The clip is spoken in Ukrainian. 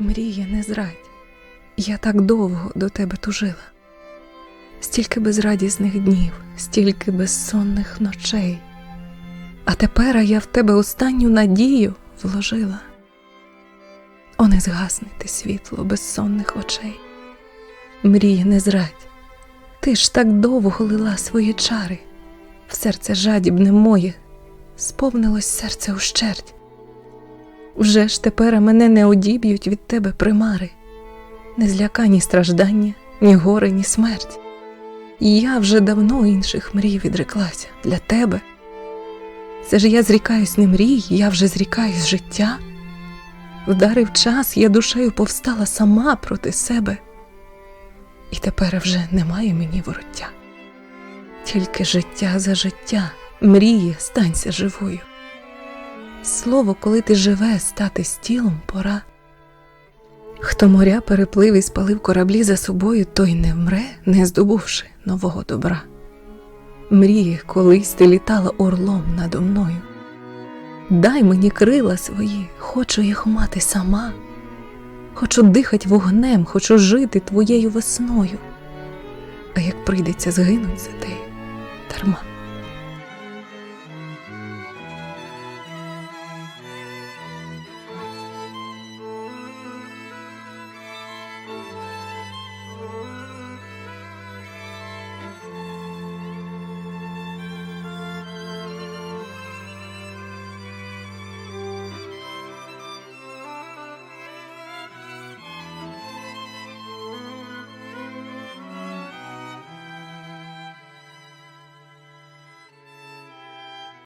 Мрія, не зрадь, я так довго до тебе тужила. Стільки безрадісних днів, стільки безсонних ночей. А тепер я в тебе останню надію вложила. О, не згасне ти світло безсонних очей. Мрія, не зрадь, ти ж так довго лила свої чари, в серце жадібне моє, сповнилось серце ущерть. Уже ж тепер мене не одіб'ють від тебе примари, не зляка ні страждання, ні горе, ні смерть. І я вже давно інших мрій відреклася для тебе. Це ж я зрікаюсь не мрій, я вже зрікаюсь життя. Вдарив час, я душею повстала сама проти себе, і тепер вже немає мені вороття. Тільки життя за життя, мріє, станься живою. Слово, коли ти живе, стати з тілом пора. Хто моря переплив і спалив кораблі за собою, той не вмре, не здобувши нового добра. Мріє, колись ти літала орлом надо мною. Дай мені крила свої, хочу їх мати сама. Хочу дихать вогнем, хочу жити твоєю весною. А як прийдеться згинуть за тею, дарма.